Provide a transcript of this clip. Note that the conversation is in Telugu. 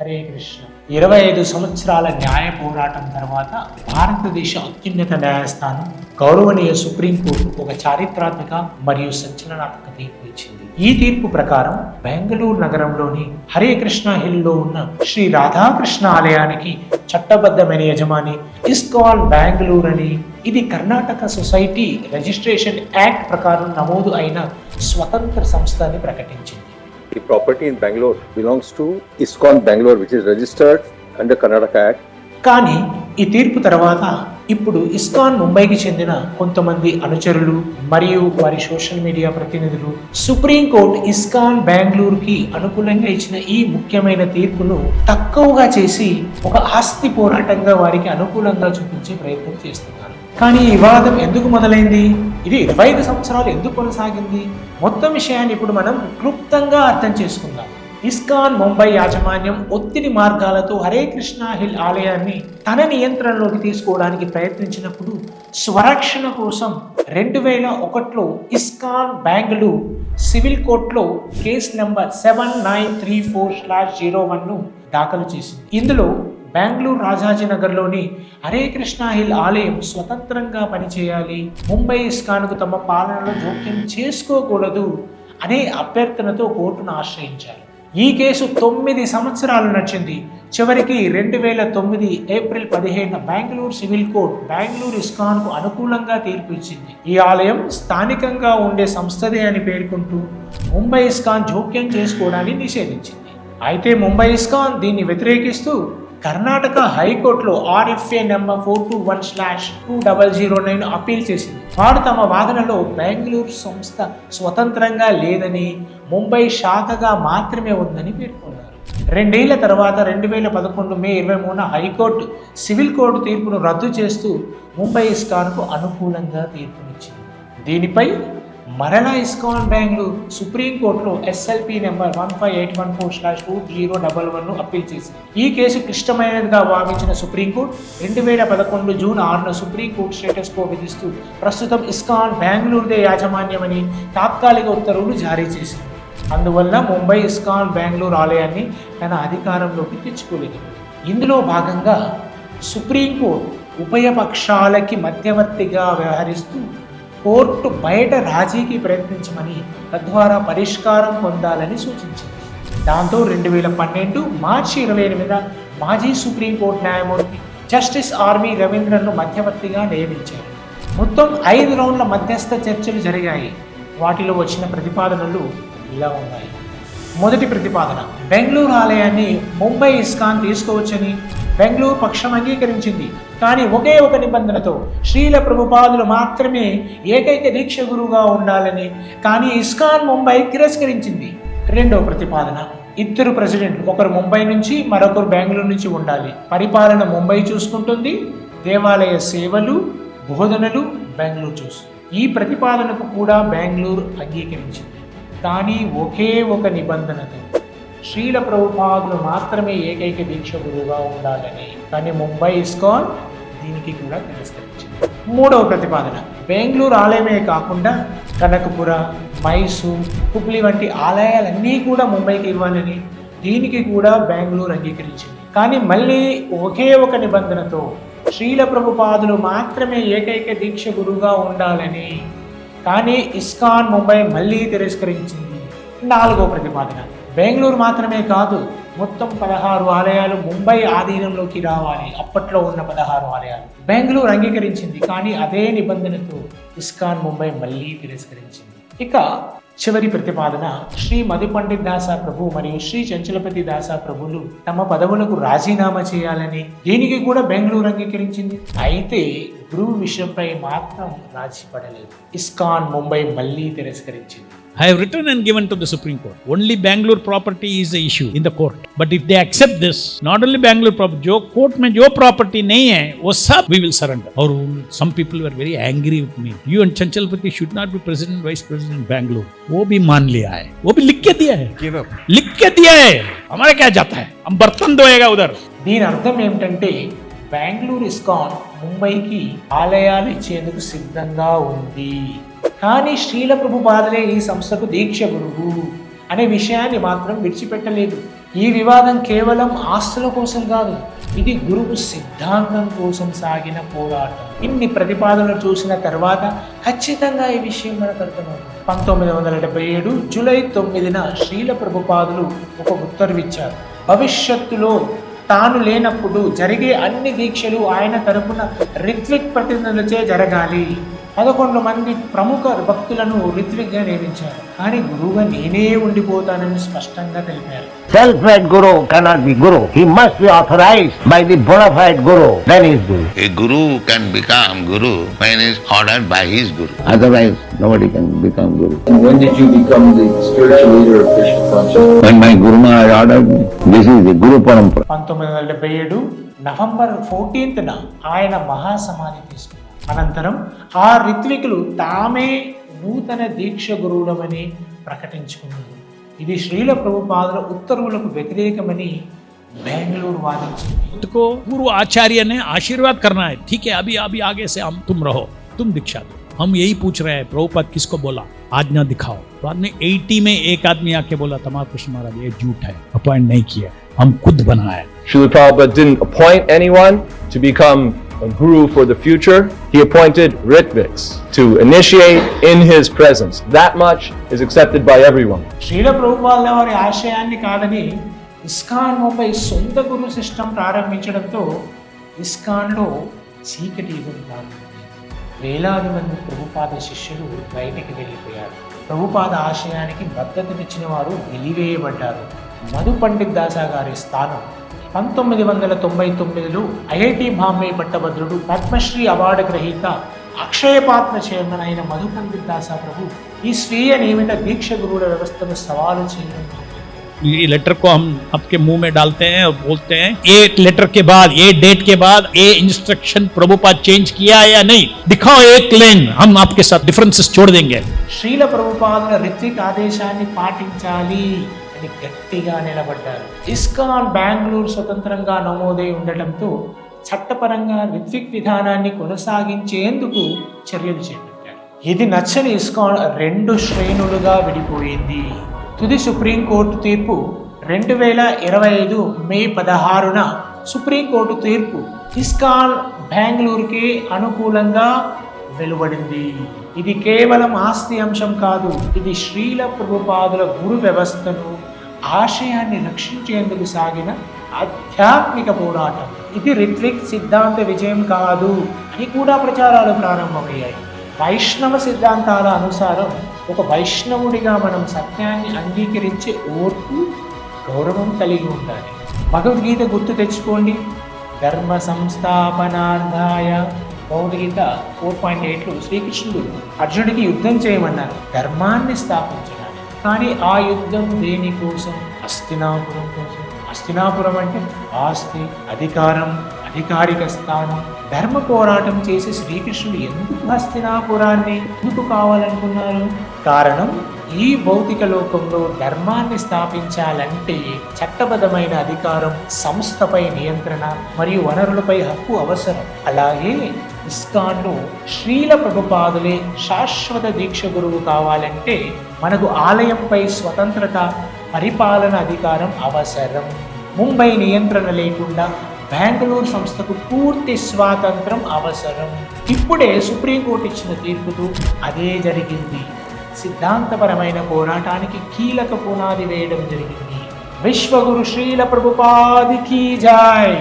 హరే కృష్ణ. ఇరవై ఐదు సంవత్సరాల న్యాయ పోరాటం తర్వాత భారతదేశ అత్యున్నత న్యాయస్థానం గౌరవనీయ సుప్రీంకోర్టు ఒక చారిత్రాత్మక మరియు సంచలనాత్మక తీర్పు ఇచ్చింది. ఈ తీర్పు ప్రకారం బెంగళూరు నగరంలోని హరే కృష్ణ హిల్లో ఉన్న శ్రీ రాధాకృష్ణ ఆలయానికి చట్టబద్ధమైన యజమాని ఇస్కాల్ బెంగళూరు అని ఇది కర్ణాటక సొసైటీ రిజిస్ట్రేషన్ యాక్ట్ ప్రకారం నమోదు అయిన స్వతంత్ర సంస్థ అని ప్రకటించింది. The property in Bangalore belongs to ISKCON Bangalore, which is registered under Karnataka Act. కానీ ఈ తీర్పు తర్వాత ఇప్పుడు ఇస్కాన్ ముంబైకి చెందిన కొంతమంది అనుచరులు మరియు వారి సోషల్ మీడియా ప్రతినిధులు సుప్రీంకోర్టు ఇస్కాన్ బెంగళూరుకి అనుకూలంగా ఇచ్చిన ఈ ముఖ్యమైన తీర్పును తక్కువగా చేసి ఒక ఆస్తి పోరాటంగా వారికి అనుకూలంగా చూపించే ప్రయత్నం చేస్తున్నారు. కానీ ఈ వివాదం ఎందుకు మొదలైంది? ఇది ఇరవై ఐదు సంవత్సరాలు ఎందుకు కొనసాగింది? మొత్తం విషయాన్ని ఇప్పుడు మనం క్లుప్తంగా అర్థం చేసుకుందాం. ఇస్కాన్ ముంబై యాజమాన్యం ఒత్తిడి మార్గాలతో హరే కృష్ణ హిల్ ఆలయాన్ని తన నియంత్రణలోకి తీసుకోవడానికి ప్రయత్నించినప్పుడు స్వరక్షణ కోసం రెండు వేల ఒకటిలో ఇస్కాన్ బెంగళూరు సివిల్ కోర్టులో case number seven nine three four slash zero వన్ను దాఖలు చేసింది. ఇందులో బెంగళూరు రాజాజీనగర్లోని హరే కృష్ణ హిల్ ఆలయం స్వతంత్రంగా పనిచేయాలి. ముంబై ఇస్కాన్కు తమ పాలనలో జోక్యం చేసుకోకూడదు అనే అభ్యర్థనతో కోర్టును ఆశ్రయించారు. ఈ కేసు తొమ్మిది సంవత్సరాలు నడిచింది. చివరికి రెండు వేల తొమ్మిది ఏప్రిల్ పదిహేను బెంగళూరు సివిల్ కోర్ట్ బెంగళూరు ఇస్కాన్కు అనుకూలంగా తీర్పు ఇచ్చింది. ఈ ఆలయం స్థానికంగా ఉండే సంస్థదే అని పేర్కొంటూ ముంబై ఇస్కాన్ జోక్యం చేసుకోవడాన్ని నిషేధించింది. అయితే ముంబై ఇస్కాన్ దీన్ని వ్యతిరేకిస్తూ కర్ణాటక హైకోర్టులో RFA number four two one slash two double zero nine appeal చేసింది. వారు తమ వాదనలో బెంగళూరు సంస్థ స్వతంత్రంగా లేదని ముంబై శాఖగా మాత్రమే ఉందని పేర్కొన్నారు. రెండేళ్ళ తర్వాత రెండు వేల పదకొండు మే ఇరవై మూడున హైకోర్టు సివిల్ కోర్టు తీర్పును రద్దు చేస్తూ ముంబై ఇస్కాన్కు అనుకూలంగా తీర్పునిచ్చింది. దీనిపై మరలా ఇస్కాన్ బెంగళూరు సుప్రీంకోర్టులో SLP number one five eight one four slash two zero double one appeal చేసింది. ఈ కేసు క్లిష్టమైనదిగా భావించిన సుప్రీంకోర్టు రెండు వేల పదకొండు జూన్ ఆరున సుప్రీంకోర్టు స్టేటస్ కో విధిస్తూ ప్రస్తుతం ఇస్కాన్ బెంగళూరుదే యాజమాన్యమని తాత్కాలిక ఉత్తర్వులు జారీ చేసింది. అందువల్ల ముంబై ఇస్కాన్ బెంగళూరు ఆలయాన్ని తన అధికారంలోకి తెచ్చుకోలేదు. ఇందులో భాగంగా సుప్రీంకోర్టు ఉభయపక్షాలకి మధ్యవర్తిగా వ్యవహరిస్తూ కోర్టు బయట రాజీకి ప్రయత్నించమని తద్వారా పరిష్కారం పొందాలని సూచించింది. దాంతో రెండు వేల పన్నెండు మార్చి ఇరవై ఎనిమిదిన మాజీ సుప్రీంకోర్టు న్యాయమూర్తి జస్టిస్ ఆర్మీ రవీంద్రన్ను మధ్యవర్తిగా నియమించారు. మొత్తం ఐదు రౌండ్ల మధ్యస్థ చర్చలు జరిగాయి. వాటిలో వచ్చిన ప్రతిపాదనలు ఇలా ఉన్నాయి. మొదటి ప్రతిపాదన బెంగళూరు ఆలయాన్ని ముంబై ఇస్కాన్ తీసుకోవచ్చని బెంగళూరు పక్షం అంగీకరించింది. కానీ ఒకే ఒక నిబంధనతో శ్రీల ప్రభుపాదులు మాత్రమే ఏకైక దీక్ష గురువుగా ఉండాలని కానీ ఇస్కాన్ ముంబై తిరస్కరించింది. రెండవ ప్రతిపాదన ఇద్దరు ప్రెసిడెంట్ ఒకరు ముంబై నుంచి మరొకరు బెంగళూరు నుంచి ఉండాలి. పరిపాలన ముంబై చూసుకుంటుంది. దేవాలయ సేవలు బోధనలు బెంగళూరు చూస్తుంది ఈ ప్రతిపాదనకు కూడా బెంగళూరు అంగీకరించింది. కానీ ఒకే ఒక నిబంధనతో శ్రీల ప్రభుపాదులు మాత్రమే ఏకైక దీక్ష గురువుగా ఉండాలని. కానీ ముంబై ఇస్కాన్ దీనికి కూడా తిరస్కరించింది. మూడవ ప్రతిపాదన. బెంగళూరు ఆలయమే కాకుండా కనకపుర మైసూర్ హుబ్లీ వంటి ఆలయాలన్నీ కూడా ముంబైకి ఇవ్వాలని దీనికి కూడా బెంగళూరు అంగీకరించింది. కానీ మళ్ళీ ఒకే ఒక నిబంధనతో శ్రీల ప్రభుపాదులు మాత్రమే ఏకైక దీక్ష గురువుగా ఉండాలని. కానీ ఇస్కాన్ ముంబై మళ్ళీ తిరస్కరించింది. నాలుగో ప్రతిపాదన. బెంగళూరు మాత్రమే కాదు మొత్తం పదహారు ఆలయాలు ముంబై ఆధీనంలోకి రావాలి. అప్పట్లో ఉన్న పదహారు ఆలయాలు. బెంగళూరు అంగీకరించింది కానీ అదే నిబంధనతో ఇస్కాన్ ముంబై మళ్ళీ తిరస్కరించింది. ఇక చివరి ప్రతిపాదన శ్రీ మధుపండిత్ దాసా ప్రభు మరియు శ్రీ చంచలపతి దాసా ప్రభులు తమ పదవులకు రాజీనామా చేయాలని దీనికి కూడా బెంగళూరు అంగీకరించింది. అయితే గురువు విషయంపై మాత్రం రాజీ పడలేదు. ఇస్కాన్ ముంబై మళ్ళీ తిరస్కరించింది. I have written and given to the Supreme Court. Only Bangalore property is the issue in the court. But if they accept this, not only Bangalore property, जो court में जो property नहीं है वो सब we will surrender. और some people were very angry with me. You and Chanchalpati should not be president, vice president Bangalore. वो भी मान लिया है. वो भी लिख के दिया है. Give up. लिख के दिया है. हमारा क्या जाता है? हम बर्तन धोएगा उधर. దీని అర్థం ఏమిటంటే బెంగళూరు ఇస్కాన్ ముంబైకి ఆలయాలు ఇచ్చేందుకు సిద్ధంగా ఉంది కానీ శ్రీల ప్రభుపాదలే ఈ సంస్థకు దీక్ష గురువు అనే విషయాన్ని మాత్రం విడిచిపెట్టలేదు. ఈ వివాదం కేవలం ఆస్తుల కోసం కాదు ఇది గురువు సిద్ధాంతం కోసం సాగిన పోరాటం. ఇన్ని ప్రతిపాదనలు చూసిన తర్వాత ఖచ్చితంగా ఈ విషయం మనకు అర్థమవుతుంది. పంతొమ్మిది వందల డెబ్బై ఏడు జూలై తొమ్మిదిన శ్రీల ప్రభుపాదులు ఒక ఉత్తర్విచ్చారు. భవిష్యత్తులో తాను లేనప్పుడు జరిగే అన్ని దీక్షలు ఆయన తరపున రిత్విక్ ప్రతినిధులచే జరగాలి. పదకొండు మంది ప్రముఖ భక్తులను ఋత్విక్గా నియమించారు. కానీ గురువుగా నేనే ఉండిపోతానని స్పష్టంగా తెలిపారు. Self made guru cannot be guru he must be authorized by the bona fide guru then is guru a guru can become guru when is ordered by his guru otherwise nobody can become guru when did you become the spiritual leader of Krishna consciousness when my guru Maharaj ordered this is the guru parampara 1977 November 14 న ఆయన మహాసమాధి తీసుకున్నారు. అనంతరం ఆ రిత్వికులు తామే నూతన దీక్ష గురువులమని ప్రకటించుకున్నారు ఇది శ్రీల ప్రభుపాదుల ఉత్తర్వులకు వ్యతిరేకమని బెంగళూరు వాదించింది खुद को पूर्व आचार्य ने आशीर्वाद करना है ठीक है अभी अभी आगे से हम तुम रहो तुम दीक्षा दो हम यही पूछ रहे हैं प्रभुपद किसको बोला आज्ञा दिखाओ बाद में 80 में एक आदमी आके बोला तमाम कृष्ण महाराज ये झूठ है अपॉइंट नहीं किया हम खुद बनाया Srila Prabhupada didn't appoint anyone to become a guru for the future. He appointed Ritviks to initiate in his presence. That much is accepted by everyone. Srila ప్రభుపాదుల వారి ఆశయాన్ని కాదని ఇస్కాన్ ముంబై సొంత గురు సిస్టమ్ ప్రారంభించడంతో ఇస్కాన్లో చీకటి యుగం వేలాది మంది ప్రభుపాద శిష్యులు బయటికి వెళ్ళిపోయారు ప్రభుపాద ఆశయానికి మద్దతునిచ్చిన వారు వెలివేయబడ్డారు మధు పండిత్ దాసా గారి స్థానం పంతొమ్మిది వందల తొంభై తొమ్మిదిలో ఐఐటి బాంబే పట్టభద్రుడు పద్మశ్రీ అవార్డు గ్రహీత అక్షయపాత్ర చైర్మన్ అయిన మధు పండిత్ దాసా ప్రభు ఈ స్వీయ నియమిత దీక్ష గురువుల వ్యవస్థను సవాలు చేయడం మొదలుపెట్టారు. ये लेटर को हम आपके मुंह में डालते हैं और बोलते हैं ये लेटर के बाद ये डेट के बाद ये इंस्ट्रक्शन प्रभुपाद चेंज किया है या नहीं दिखाओ एक लेन हम आपके साथ डिफरेंसेस छोड़ देंगे శ్రీల ప్రభుపాదుల రిత్విక్ ఆదేశాన్ని పాటించాలి అని గట్టిగా నిలబడ్డారు. ఇస్కాన్ బెంగళూరు స్వతంత్రంగా నమోదై ఉండటంతో చట్టపరంగా రిత్విక్ విధానాన్ని కొనసాగించేందుకు చర్యలు చేపట్టారు. ఇది నచ్చని ఇస్కాన్ రెండు శ్రేణులుగా విడిపోయింది. తుది సుప్రీంకోర్టు తీర్పు రెండు వేల ఇరవై ఐదు మే పదహారున సుప్రీంకోర్టు తీర్పు ఇస్కాన్ బెంగళూరుకి అనుకూలంగా వెలువడింది. ఇది కేవలం ఆస్తి అంశం కాదు ఇది శ్రీల ప్రభుపాదుల గురు వ్యవస్థను ఆశయాన్ని రక్షించేందుకు సాగిన ఆధ్యాత్మిక పోరాటం. ఇది రిత్విక్ సిద్ధాంత విజయం కాదు అని కూడా ప్రచారాలు ప్రారంభమయ్యాయి. వైష్ణవ సిద్ధాంతాల అనుసారం ఒక వైష్ణవుడిగా మనం సత్యాన్ని అంగీకరించే ఓర్పు గౌరవం కలిగి ఉండాలి. భగవద్గీత గుర్తు తెచ్చుకోండి. ధర్మ సంస్థాపనార్థాయ భగవద్గీత ఫోర్ పాయింట్ ఎయిట్లో శ్రీకృష్ణుడు అర్జునుడికి యుద్ధం చేయమన్నారు. ధర్మాన్ని స్థాపించారు. కానీ ఆ యుద్ధం దేనికోసం హస్తినాపురం కోసం. హస్తినాపురం అంటే ఆస్తి అధికారం అధికారిక స్థానం. ధర్మ పోరాటం చేసి శ్రీకృష్ణుడు ఎందుకు హస్తినాపురాన్ని ఎందుకు కావాలనుకున్నారు? కారణం ఈ భౌతిక లోకంలో ధర్మాన్ని స్థాపించాలంటే చట్టబద్ధమైన అధికారం సంస్థపై నియంత్రణ మరియు వనరులపై హక్కు అవసరం. అలాగే ఇస్కాన్లో శ్రీల ప్రభుపాదులే శాశ్వత దీక్ష గురువు కావాలంటే మనకు ఆలయంపై స్వతంత్రత పరిపాలన అధికారం అవసరం. ముంబై నియంత్రణ లేకుండా బెంగళూరు సంస్థకు పూర్తి స్వాతంత్రం అవసరం. ఇప్పుడే సుప్రీంకోర్టు ఇచ్చిన తీర్పుతో అదే జరిగింది. సిద్ధాంతపరమైన పోరాటానికి కీలక పునాది వేయడం జరిగింది. విశ్వగురు శ్రీల ప్రభుపాదికి జాయ్!